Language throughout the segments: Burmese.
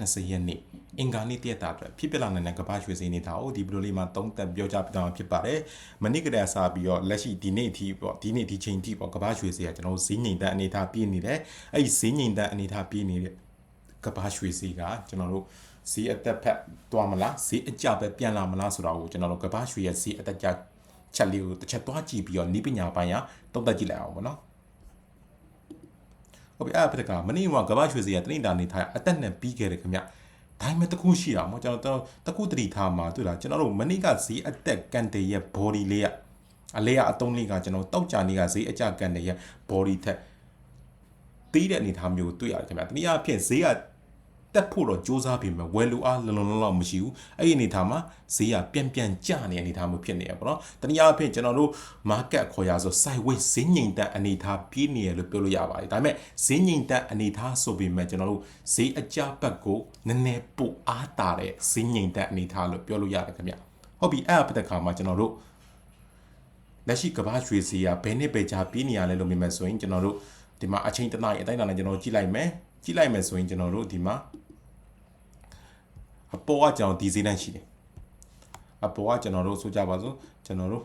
20ရက်နေ့အင်္ဂါနေ့တရက်တာအတွက်ဖြစ်ပလာနိုင်တဲ့ကမ္ဘာရွှေစင်းနေတာကိုဒီဗီဒီယိုလေးမှာသုံးသပ်ပြောကြားပြသွားမှာဖြစ်ပါတယ်။မနေ့ကတည်းကစပြီးတော့လက်ရှိဒီနေ့အထိပေါ့ဒီနေ့ဒီချိန်ထိပေါ့ကမ္ဘာရွှေစင်းကကျွန်တော်ဈေးငိမ်တဲ့အနေအထားပြည့်နေတယ်။အဲ့ဒီဈေးငိမ်တဲ့အနေအထားပြည့်နေတဲ့ကမ္ဘာရွှေစည်းကကျွန်တော်တို့ဈေးအသက်ဖက်သွားမလားဈေးအကျပဲပြန်လာမလားဆိုတာကိုကျွန်တော်တို့ကမ္ဘာရွှေရဲ့ဈေးအသက်ကျချက်လေးကိုတစ်ချက်သွားကြည့်ပြီးတော့ဤပညာပိုင်းကသုံးသပ်ကြည့်လိုက်အောင်ပေါ့နော် ဟုတ်ပြီအဲ့ဒါပြက်ကမနေ့ကကမ္ဘာရွှေစည်းကတနိတာနေထားအသက်နဲ့ပြီးခဲ့တယ်ခင်ဗျဒါပေမဲ့တခုရှိတာပေါ့ကျွန်တော်တခုတတိထားမှာတွေ့လားကျွန်တော်တို့မနေ့ကဈေးအသက်ကန်တေရဲ့ body လေးကအလေးကအတုံးလေးကကျွန်တော်တောက်ကြနေကဈေးအကြကန်တေရဲ့ body ထက်တီးတဲ့အနေအထားမျိုးတွေ့ရတယ်ခင်ဗျတနည်းအားဖြင့်ဈေးက တက်ဖို့တော့စူးစမ်းပြီးမှဝယ်လူအားလုံလုံလောက်လောက်မရှိဘူးအဲ့ဒီအနေထားမှာဈေးကပြန်ပြန်ကျနေတဲ့အနေထားမျိုးဖြစ်နေရပါတော့တနည်းအားဖြင့်ကျွန်တော်တို့ market ခေါ်ရဆို sideways ဈေးငိမ်တက်အနေထားပြေးနေရလို့ပြောလို့ရပါတယ်ဒါပေမဲ့ဈေးငိမ်တက်အနေထားဆိုပေမဲ့ကျွန်တော်တို့ဈေးအကျဘက်ကိုနည်းနည်းပိုအားတာတဲ့ဈေးငိမ်တက်အနေထားလို့ပြောလို့ရတယ်ခင်ဗျဟုတ်ပြီအဲ့အပတဲ့ခါမှာကျွန်တော်တို့လက်ရှိကဘာရွှေစီကဘယ်နှစ်ပဲကြာပြေးနေရလဲလို့မြင်မယ်ဆိုရင်ကျွန်တော်တို့ဒီမှာအချိန်တနားရီအတိုင်းအတာနဲ့ကျွန်တော်ကြည့်လိုက်မယ်ကြည့်လိုက်မယ်ဆိုရင်ကျွန်တော်တို့ဒီမှာ အပေါ်ကကျွန်တော်ဒီဈေးတန်းရှိတယ်အပေါ်ကကျွန်တော်တို့ဆိုကြပါစို့ကျွန်တော်တို့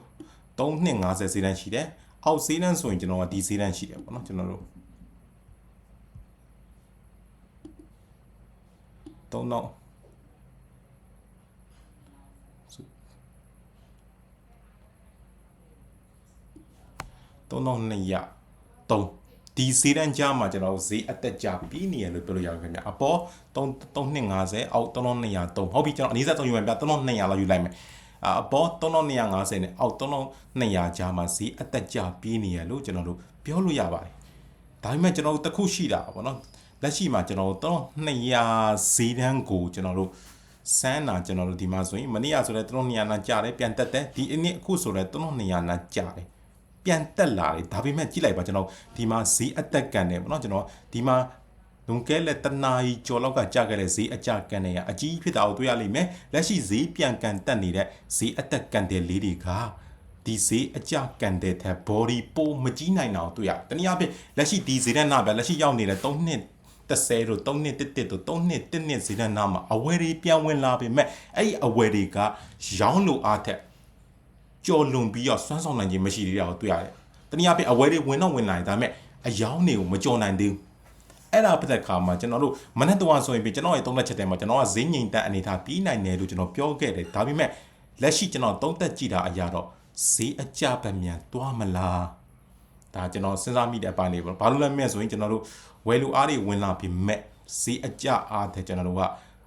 3250ဈေးတန်းရှိတယ်အောက်ဈေးတန်းဆိုရင်ကျွန်တော်ကဒီဈေးတန်းရှိတယ်ပေါ့နော်ကျွန်တော်တို့3000 3200 3 ဒီဈေးတန်းကြားမှာကျွန်တော်ဈေးအသက်ကြပြီးနေရလို့ပြောလို့ရတယ်ခင်ဗျအပေါ်3 3250အောက်3203ဟုတ်ပြီကျွန်တော်အနည်းဆက်ဆုံးယူမယ်ဗျ3200လောက်ယူလိုက်မယ်အပေါ်3250နဲ့အောက်3200ကြားမှာဈေးအသက်ကြပြီးနေရလို့ကျွန်တော်တို့ပြောလို့ရပါတယ်ဒါပေမဲ့ကျွန်တော်တို့တခုရှိတာပေါ့နော်လက်ရှိမှာကျွန်တော်တို့3200ဈေးတန်းကိုကျွန်တော်တို့စမ်းတာကျွန်တော်တို့ဒီမှာဆိုရင်မနေ့ကဆိုလဲ3200နာကြားတယ်ပြန်တက်တယ်ဒီအနည်းအခုဆိုလဲ3200နာကြားတယ် ပြန်တက်လာတယ်ဒါပေမဲ့ကြည့်လိုက်ပါကျွန်တော်ဒီမှာဈေးအသက်ကန်တယ်ပေါ့နော်ကျွန်တော်ဒီမှာလွန်ကဲလက်တနာကြီးကျော်လောက်ကကြာခဲ့တဲ့ဈေးအကြကန်နေရအကြီးဖြစ်တာကိုတွေ့ရလိမ့်မယ်လက်ရှိဈေးပြန်ကန်တက်နေတဲ့ဈေးအသက်ကန်တဲ့လေးတွေကဒီဈေးအကြကန်တဲ့ထက် body ပိုမကြီးနိုင်အောင်တွေ့ရတနည်းအားဖြင့်လက်ရှိဒီဈေးနဲ့နာပဲလက်ရှိရောက်နေတဲ့3နှစ်30တို့3နှစ်1တို့3နှစ်1နှစ်ဈေးနဲ့နာမှာအဝယ်တွေပြန်ဝင်လာပေမဲ့အဲ့ဒီအဝယ်တွေကရောင်းလို့အားထက် ကြော်လွန်ပြီးတော့စွမ်းဆောင်နိုင်ခြင်းမရှိသေးတာကိုတွေ့ရတယ်။တနည်းအားဖြင့်အဝဲတွေဝင်တော့ဝင်လာတယ်ဒါပေမဲ့အယောင်းတွေကိုမကြော်နိုင်သေးဘူး။အဲ့ဒါပတ်သက်ခါမှာကျွန်တော်တို့မနေ့တုန်းကဆိုရင်ပြီးကျွန်တော်ရဲ့သုံးသက်ချက်တွေမှာကျွန်တော်ကဈေးငိမ်တက်အနေထားပြီးနိုင်တယ်လို့ကျွန်တော်ပြောခဲ့တယ်။ဒါပေမဲ့လက်ရှိကျွန်တော်သုံးသက်ကြည့်တာအရာတော့ဈေးအကြပတ်မြန်သွားမလား။ဒါကျွန်တော်စဉ်းစားမိတဲ့အပိုင်းလေးပေါ့။ဘာလို့လဲမဲ့ဆိုရင်ကျွန်တော်တို့ဝယ်လူအားတွေဝင်လာပြီးမဲ့ဈေးအကြအားတဲ့ကျွန်တော်တို့က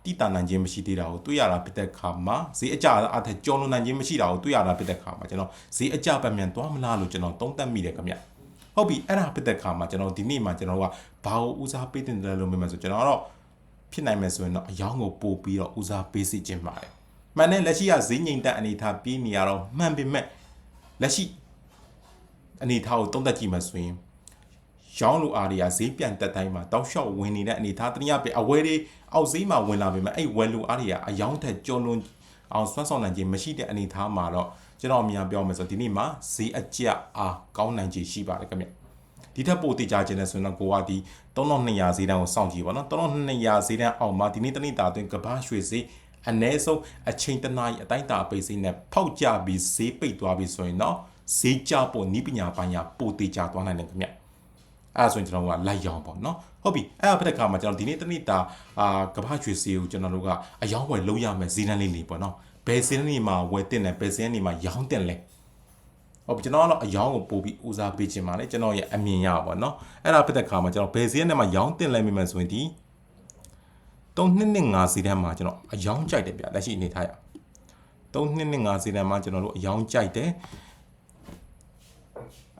တိတာနိုင်ခြင်းမရှိသေးတာကိုတွေ့ရတာဖြစ်တဲ့ခါမှာဈေးအကြအထက်ကျော်လွန်နိုင်ခြင်းမရှိတာကိုတွေ့ရတာဖြစ်တဲ့ခါမှာကျွန်တော်ဈေးအကြပတ်မြန်သွားမလားလို့ကျွန်တော်သုံးသပ်မိတယ်ခင်ဗျဟုတ်ပြီအဲ့ဒါဖြစ်တဲ့ခါမှာကျွန်တော်ဒီနေ့မှာကျွန်တော်ကဘာကိုဦးစားပေးတင်တယ်လို့မြင်မှဆိုကျွန်တော်ကတော့ဖြစ်နိုင်မယ်ဆိုရင်တော့အယောင်းကိုပို့ပြီးတော့ဦးစားပေးစီခြင်းပါတယ်မှန်တယ်လက်ရှိကဈေးငိမ်တက်အနေထားပြီးနေရတော့မှန်ပေမဲ့လက်ရှိအနေထားကိုသုံးသပ်ကြည့်မှဆိုရင် ရောင်းလူအားတွေကဈေးပြန်တက်တိုင်းမှာတောက်လျှောက်ဝင်နေတဲ့အနေထားတနည်းအားဖြင့်အဝဲတွေအောက်ဈေးမှာဝင်လာပေမဲ့အဲ့ဝယ်လူအားတွေကအယောင်းထက်ကျော်လွန်အောင်ဆွမ်းဆောင်နိုင်ခြင်းမရှိတဲ့အနေထားမှာတော့ကျွန်တော်အများပြောမယ်ဆိုဒီနေ့မှာဈေးအကျအားကောင်းနိုင်ခြင်းရှိပါတယ်ခင်ဗျဒီထက်ပိုတိကျခြင်းနဲ့ဆိုရင်တော့ကိုကဒီ3200ဈေးတန်းကိုစောင့်ကြည့်ပါနော်3200ဈေးတန်းအောက်မှာဒီနေ့တနေ့တာအတွင်းကဘာရွှေဈေးအ ਨੇ ဆုံးအချိန်တနားရီအတိုင်းတာပိတ်ဈေးနဲ့ဖောက်ကြပြီးဈေးပိတ်သွားပြီဆိုရင်တော့ဈေးကျဖို့ဤပညာပိုင်းရပိုတိကျသွားနိုင်တယ်ခင်ဗျ အဲ့ဒါဆိုရင်ကျွန်တော်ကလိုက်ရောင်းပေါ့နော်ဟုတ်ပြီအဲ့ဒါဖက်တဲ့ခါမှာကျွန်တော်ဒီနေ့တနေ့တာအာကဘာချွေစီကိုကျွန်တော်တို့ကအယောင်းဝယ်လုံးရမယ်ဇီနန်းလေးလေးပေါ့နော်ဘယ်ဇီနန်းလေးမှာဝယ်တင်တယ်ဘယ်ဇီနန်းလေးမှာရောင်းတင်လဲဟုတ်ပြီကျွန်တော်ကတော့အယောင်းကိုပို့ပြီးဦးစားပေးခြင်းပါလေကျွန်တော်ရဲ့အမြင်ရပါတော့အဲ့ဒါဖက်တဲ့ခါမှာကျွန်တော်ဘယ်ဇီနန်းနဲ့မှာရောင်းတင်လဲမိမယ်ဆိုရင်ဒီ3နှစ်နဲ့5စီတန်းမှာကျွန်တော်အယောင်းကြိုက်တယ်ဗျလက်ရှိအနေထားရ3နှစ်နဲ့5စီတန်းမှာကျွန်တော်တို့အယောင်းကြိုက်တယ်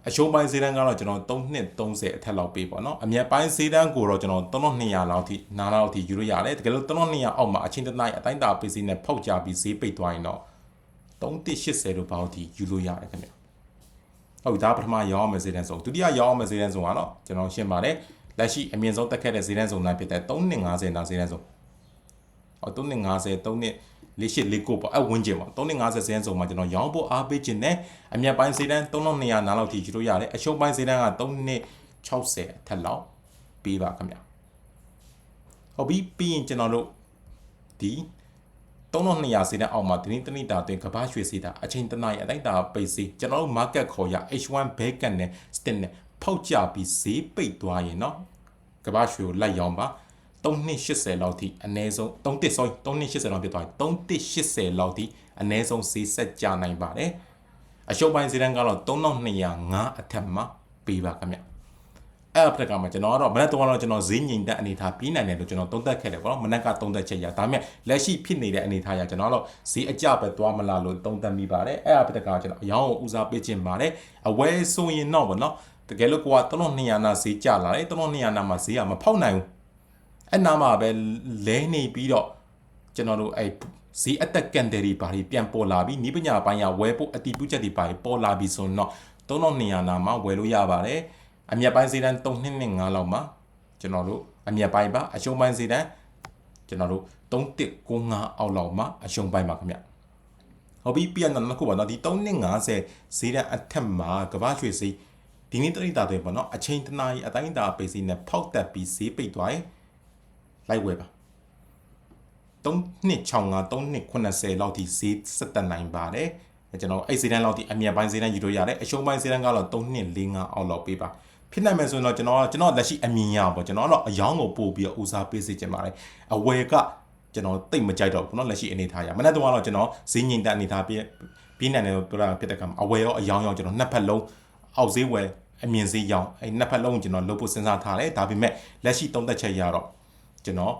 အရှုံးပိုင်းဈေးတန်းကတော့ကျွန်တော်3နှစ်30အထက်လောက်ပေးပေါ့နော်အမြတ်ပိုင်းဈေးတန်းကိုတော့ကျွန်တော်3200လောက်ထိနားလောက်ထိယူလို့ရတယ်တကယ်လို့3200အောက်မှာအချင်းတနိုင်အတိုင်းတာပေးစီနဲ့ဖောက်ကြပြီးဈေးပိတ်သွားရင်တော့3180လို့ပေါ့ထိယူလို့ရတယ်ခင်ဗျဟုတ်ပြီဒါပထမရောင်းအောင်ဈေးတန်းဆုံးဒုတိယရောင်းအောင်ဈေးတန်းဆုံးကတော့ကျွန်တော်ရှင်းပါတယ်လက်ရှိအမြင့်ဆုံးတက်ခဲ့တဲ့ဈေးတန်းဆုံးတိုင်းဖြစ်တဲ့3250နာဈေးတန်းဆုံးဟော3250 3 နှစ်လေးရှိလေးကိုပေါ့အဝင်းကျင်ပေါ့350စင်းစုံမှာကျွန်တော်ရောင်းဖို့အားပေးခြင်းနဲ့အမြတ်ပိုင်းဈေးတန်း3200နားလောက်ထိယူလို့ရတယ်အရှုံးပိုင်းဈေးတန်းက3နှစ်60အထက်လောက်ပေးပါခင်ဗျာ ဟုတ်ပြီပြီးရင်ကျွန်တော်တို့ဒီ3200စီးတဲ့အောက်မှာဒီနေ့တနေ့တာအတွင်းကဘာရွှေစီးတာအချိန်တနားရအတိုင်းတာပိတ်စီကျွန်တော်တို့ market ခေါ်ရ H1 bacon နဲ့ stick နဲ့ဖောက်ကြပြီးဈေးပိတ်သွားရင်เนาะကဘာရွှေကိုလိုက်ရောင်းပါ 3280လောက်ထိအနည်းဆုံး31 sorry 3280လောက်ဖြစ်သွားပြီ3180လောက်ထိအနည်းဆုံးဈေးဆက်ကြနိုင်ပါတယ်အရှုံးပိုင်းဈေးတန်းကတော့3205အထက်မှာပေးပါခင်ဗျအဲ့အဖက်ကမှကျွန်တော်ကတော့မနက်တော့ကျွန်တော်ဈေးငိမ်တဲ့အနေထားပြီးနိုင်တယ်လို့ကျွန်တော်သုံးသပ်ခဲ့တယ်ပေါ့နော်မနက်ကသုံးသပ်ချက်ရဒါပေမဲ့လက်ရှိဖြစ်နေတဲ့အနေထားရကျွန်တော်တော့ဈေးအကျပဲသွားမလားလို့သုံးသပ်မိပါတယ်အဲ့အဖက်ကကျွန်တော်အယောင်းကိုဦးစားပေးခြင်းပါတယ်အဝဲဆိုရင်တော့ဗောနော်တကယ်လို့ကိုက3200နာဈေးကျလာတယ်3200နာမှာဈေးကမဖောက်နိုင်ဘူး အဲ့နာမှာပဲလဲနေပြီးတော့ကျွန်တော်တို့အဲ့ဈေးအသက်ကန်တယ်ဒီဘာတွေပြန်ပေါ်လာပြီးဤပညာပိုင်းရဝဲဖို့အတီးပြုချက်တွေဘာတွေပေါ်လာပြီးဆိုတော့3200နာမှာဝယ်လို့ရပါတယ်အမြတ်ပိုင်းဈေးတန်း3225လောက်မှာကျွန်တော်တို့အမြတ်ပိုင်းပါအရှုံးပိုင်းဈေးတန်းကျွန်တော်တို့3195အောက်လောက်မှာအရှုံးပိုင်းပါခင်ဗျဟုတ်ပြီပြန်တော့နှစ်ခုပါတော့ဒီ3250ဈေးတန်းအထက်မှာကမ္ဘာရွှေဈေးဒီနေ့တရိတာတွေပေါ့နော်အချိန်တနားရီအတိုင်းအတာပိတ်စီနဲ့ဖောက်တက်ပြီးဈေးပိတ်သွားရင် လိုက်ဝယ်ပါ3265 3280လောက်ထိဈေးဆက်တက်နိုင်ပါတယ်ကျွန်တော်အဲ့ဈေးတန်းလောက်ထိအမြတ်ပိုင်းဈေးတန်းယူလို့ရတယ်အရှုံးပိုင်းဈေးတန်းကတော့3245အောက်လောက်ပေးပါဖြစ်နိုင်မယ်ဆိုရင်တော့ကျွန်တော်ကျွန်တော်လက်ရှိအမြင်ရပါပေါ့ကျွန်တော်ကတော့အယောင်းကိုပို့ပြီးတော့ဦးစားပေးစေချင်ပါတယ်အဝယ်ကကျွန်တော်တိတ်မကြိုက်တော့ဘူးเนาะလက်ရှိအနေထားရမနေ့တုန်းကတော့ကျွန်တော်ဈေးငိမ်တဲ့အနေထားပြပြီးနိုင်တယ်လို့ပြောတာဖြစ်တဲ့ကံအဝယ်ရောအယောင်းရောကျွန်တော်နှစ်ဖက်လုံးအောက်ဈေးဝယ်အမြင်ဈေးရောင်းအဲ့နှစ်ဖက်လုံးကျွန်တော်လုပ်ဖို့စဉ်းစားထားတယ်ဒါပေမဲ့လက်ရှိသုံးသက်ချက်ရတော့ ကျွန်တော်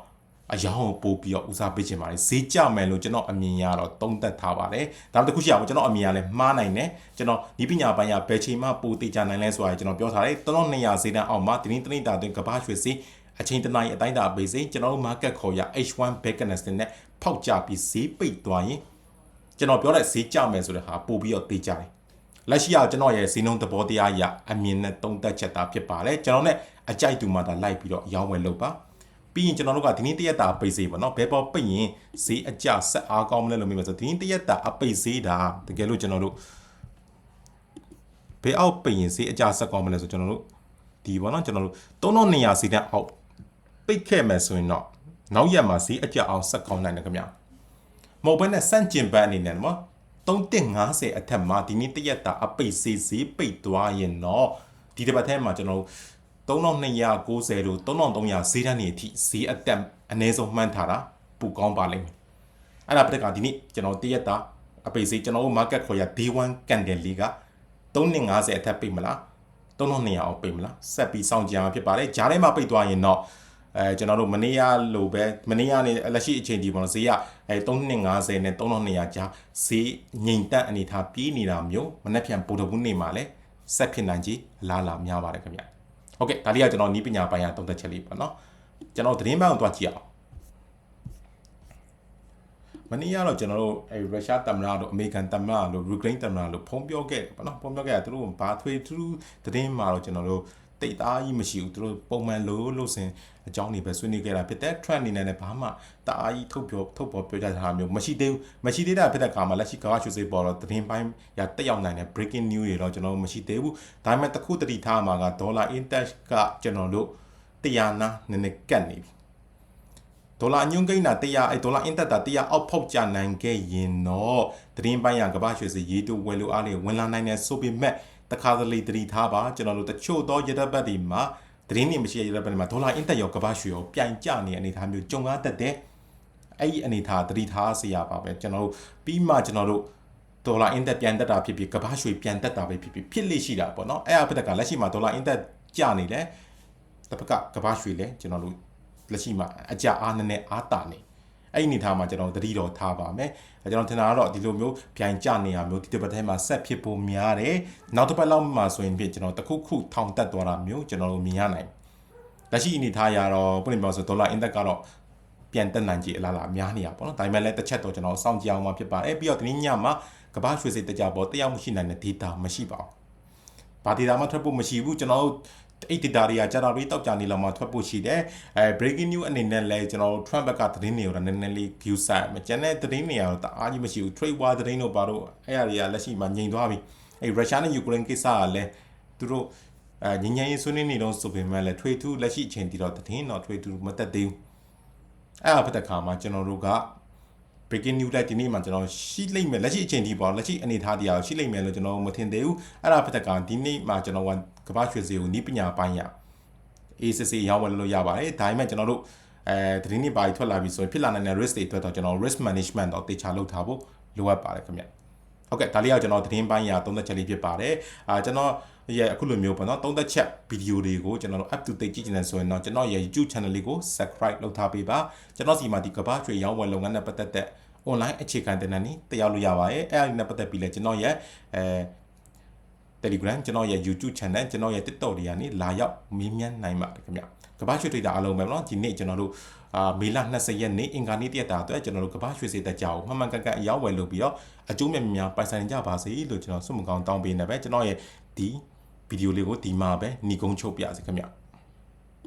အယောင်ကိုပို့ပြီးတော့ဦးစားပေးခြင်းပါတယ်ဈေးကြမယ်လို့ကျွန်တော်အမြင်ရတော့သုံးသက်ထားပါတယ်ဒါမှတစ်ခုရှိအောင်ကျွန်တော်အမြင်ရလဲမှားနိုင်တယ်ကျွန်တော်ဒီပညာပိုင်းရဘယ်ချိန်မှပို့တိကြနိုင်လဲဆိုတာကျွန်တော်ပြောထားတယ်3200ဈေးတန်းအောက်မှာဒီနေ့တနေ့တာအတွင်းကဘာရွှေဈေးအချိန်တနားရီအတိုင်းတာပေးစေကျွန်တော်တို့ market ခေါ်ရ H1 Backness နဲ့ဖောက်ကြပြီးဈေးပိတ်သွားရင်ကျွန်တော်ပြောတဲ့ဈေးကြမယ်ဆိုတဲ့ဟာပို့ပြီးတော့သိကြတယ်လက်ရှိကကျွန်တော်ရဲ့ဈေးနှုန်းသဘောတရားအရအမြင်နဲ့တုံးတက်ချက်တာဖြစ်ပါတယ်ကျွန်တော်နဲ့အကြိုက်တူမှသာလိုက်ပြီးတော့ရောင်းဝယ်လုပ်ပါ ပြီးရင်ကျွန်တော်တို့ကဒီနေ့တရက်တာပိတ်စေးပေါ့နော်ဘယ်ပေါ်ပိတ်ရင်ဈေးအကျဆက်အားကောင်းမလဲလို့မေးမယ်ဆိုဒီနေ့တရက်တာအပိတ်စေးတာတကယ်လို့ကျွန်တော်တို့ဘယ်အောက်ပိတ်ရင်ဈေးအကျဆက်ကောင်းမလဲဆိုကျွန်တော်တို့ဒီပေါ့နော်ကျွန်တော်တို့3200ဈေးတန်းအောက်ပိတ်ခဲ့မယ်ဆိုရင်တော့နောက်ရက်မှာဈေးအကျအောင်ဆက်ကောင်းနိုင်တယ်ခင်ဗျာမဟုတ်ဘဲနဲ့စန့်ကျင်ဘက်အနေနဲ့နော်3150အထက်မှာဒီနေ့တရက်တာအပိတ်စေးဈေးပိတ်သွားရင်တော့ဒီတစ်ပတ်ထဲမှာကျွန်တော်တို့ 3290လို့3300ဈေးတန်းနေအထိဈေးအတက်အနည်းဆုံးမှန်းထားတာပူကောင်းပါလိမ့်မယ်အဲ့ဒါပြက်ကဒီနေ့ကျွန်တော်တရက်တာအပိတ်ဈေးကျွန်တော်တို့ market ခေါ်ရ day 1 candle လေးက350အထက်ပိတ်မလား3200အောင်ပိတ်မလားဆက်ပြီးစောင့်ကြည့်အောင်ဖြစ်ပါတယ်ဂျားထဲမှာပိတ်သွားရင်တော့အဲကျွန်တော်တို့မနေ့ကလိုပဲမနေ့ကနေလက်ရှိအချိန်ဒီပေါ့နော်ဈေးကအဲ3250နဲ့3200ကြားဈေးငိမ်တက်အနေထားပြေးနေတာမျိုးမနေ့ပြန်ပို့တဘူးနေမှာလဲဆက်ဖြစ်နိုင်ကြီးအလားလာများပါတယ်ခင်ဗျ ဟုတ်ကဲ့ဒါလေးကကျွန်တော်နီးပညာပိုင်းရသုံးသက်ချက်လေးပေါ့နော်ကျွန်တော်သတင်းပန်းကိုတွားကြည့်အောင်မနေ့ကတော့ကျွန်တော်တို့အဲရုရှားသမ္မတတို့အမေရိကန်သမ္မတတို့ယူကရိန်းသမ္မတတို့ဖုံးပြောခဲ့ပေါ့နော်ဖုံးပြောခဲ့တာသူတို့ဘာထွေထူးသတင်းမှာတော့ကျွန်တော်တို့တိတ်သားကြီးမရှိဘူးသူတို့ပုံမှန်လို့လို့စင် အကြောင်းတွေပဲဆွေးနွေးခဲ့တာဖြစ်တဲ့ trend အနေနဲ့ဘာမှတအားကြီးထုတ်ပြောထုတ်ပေါ်ပြောကြတာမျိုးမရှိသေးဘူးမရှိသေးတာဖြစ်တဲ့အခါမှာလက်ရှိကမ္ဘာရွှေစိတ်ပေါ်တော့သတင်းပိုင်းရတက်ရောက်နိုင်တဲ့ breaking news တွေတော့ကျွန်တော်မရှိသေးဘူးဒါပေမဲ့တခုတတိထားမှာကဒေါ်လာ index ကကျွန်တော်တို့တရားနာနည်းနည်းကတ်နေပြီဒေါ်လာညွန်းကိန်းတာတရားအဲဒေါ်လာအင်တက်တာတရားအောက်ဖောက်ကြနိုင်ခဲ့ရင်တော့သတင်းပိုင်းရကမ္ဘာရွှေစိတ်ရေးတူဝယ်လို့အားလေဝင်လာနိုင်တဲ့ဆိုပေမဲ့တခါတလေတတိထားပါကျွန်တော်တို့တချို့သောရတပတ်တွေမှာ သတင်းတွေမရှိရတဲ့ဘက်မှာဒေါ်လာအင်တက်ရောကမ္ဘာရွှေရောပြိုင်ကျနေတဲ့အနေအထားမျိုးကြုံရတတ်တဲ့အဲ့ဒီအနေအထားတတိထားစေရပါပဲကျွန်တော်တို့ပြီးမှကျွန်တော်တို့ဒေါ်လာအင်တက်ပြန်တက်တာဖြစ်ဖြစ်ကမ္ဘာရွှေပြန်တက်တာပဲဖြစ်ဖြစ်ဖြစ်လိရှိတာပေါ့နော်အဲ့အဖက်ကလက်ရှိမှာဒေါ်လာအင်တက်ကျနေတယ်တစ်ဖက်ကကမ္ဘာရွှေလည်းကျွန်တော်တို့လက်ရှိမှာအကြအားနည်းနည်းအားတာနေ အဲ့ဒီအနေထားမှာကျွန်တော်သတိတော်ထားပါမယ်ကျွန်တော်ထင်တာကတော့ဒီလိုမျိုးပြိုင်ကြနေရမျိုးဒီတစ်ပတ်ထဲမှာဆက်ဖြစ်ဖို့များတယ်နောက်တစ်ပတ်လောက်မှဆိုရင်ဖြင့်ကျွန်တော်တခုခုထောင်တက်သွားတာမျိုးကျွန်တော်တို့မြင်ရနိုင်လက်ရှိအနေထားရတော့ပုံနေပြောဆိုဒေါ်လာအင်တက်ကတော့ပြန်တက်နိုင်ကြအလားလားများနေရပါတော့ဒါပေမဲ့လည်းတစ်ချက်တော့ကျွန်တော်စောင့်ကြည့်အောင်မှဖြစ်ပါတယ်ပြီးတော့ဒီနေ့ညမှာကမ္ဘာရွှေစိတ်တကြပေါ်တရားမှုရှိနိုင်တဲ့ data မရှိပါဘူးဘာ data မှထွက်ဖို့မရှိဘူးကျွန်တော်တို့ အဲ့ data တွေကကြာတော်လေးတောက်ကြနေလောက်မှထွက်ဖို့ရှိတယ်အဲ breaking news အနေနဲ့လည်းကျွန်တော်တို့ Trump ဘက်ကသတင်းတွေကိုနည်းနည်းလေး view ဆိုင်မကျန်တဲ့သတင်းတွေကတော့တအားကြီးမရှိဘူး trade war သတင်းတို့ဘာလို့အဲ့အရာတွေကလက်ရှိမှာငြိမ်သွားပြီအဲ့ Russia နဲ့ Ukraine ကိစ္စကလည်းသူတို့အဲငញ្ញရင်ဆွေးနွေးနေတော့ဆိုပေမဲ့လည်း trade to လက်ရှိအချိန်ဒီတော့သတင်းတော့ trade to မတက်သေးဘူးအဲ့ဒါဖြစ်တဲ့ခါမှာကျွန်တော်တို့က breaking news လိုက်ဒီနေ့မှာကျွန်တော်ရှိလိမ့်မယ်လက်ရှိအချိန်ထိပေါ့လက်ရှိအနေအထားတရားရှိလိမ့်မယ်လို့ကျွန်တော်မထင်သေးဘူးအဲ့ဒါဖြစ်တဲ့ကဒီနေ့မှာကျွန်တော်ကကမ္ဘာရွှေစည်းကိုနီးပညာပိုင်းရ ACC ရောင်းဝယ်လို့ရပါတယ်ဒါပေမဲ့ကျွန်တော်တို့အဲသတင်းတွေပါထွက်လာပြီဆိုရင်ဖြစ်လာနိုင်တဲ့ risk တွေအတွက်တော့ကျွန်တော် risk management တော့တေချာလုပ်ထားဖို့လိုအပ်ပါတယ်ခင်ဗျ ဟုတ်ကဲ့ဒါလေးကကျွန်တော်သတင်းပိုင်းရာသုံးသက်ချက်လေးဖြစ်ပါတယ်အာကျွန်တော်ရဲ့အခုလိုမျိုးပေါ့နော်သုံးသက်ချက်ဗီဒီယိုတွေကိုကျွန်တော်တို့ up to date ကြည့်နေဆိုရင်တော့ကျွန်တော်ရဲ့ YouTube channel လေးကို subscribe လုပ်ထားပေးပါကျွန်တော်စီမှာဒီကမ္ဘာရွှေရောင်းဝယ်လုပ်ငန်းနဲ့ပတ်သက်တဲ့ online အခြေခံတင်နန်းနေတရားလို့ရပါတယ်အဲ့အရာနဲ့ပတ်သက်ပြီးလဲကျွန်တော်ရဲ့အဲ Telegram ကျွန်တော်ရဲ့ YouTube channel ကျွန်တော်ရဲ့ TikTok တွေကနေလာရောက်မင်းမြန်းနိုင်ပါတယ်ခင်ဗျကမ္ဘာရွှေ trader အားလုံးပဲเนาะဒီနေ့ကျွန်တော်တို့အာမေလ20ရက်နေ့အင်္ဂါနေ့တရက်တာအတွက်ကျွန်တော်တို့ကမ္ဘာရွှေစေတက်ကြအောင်မှန်မှန်ကန်ကန်အရောက်ဝယ်လုပ်ပြီးတော့အကျိုးမြတ်များပိုင်ဆိုင်ကြပါစေလို့ကျွန်တော်ဆုမကောင်းတောင်းပေးနေပဲကျွန်တော်ရဲ့ဒီဗီဒီယိုလေးကိုဒီမှာပဲညီကုန်းချုပ်ပြစေခင်ဗျ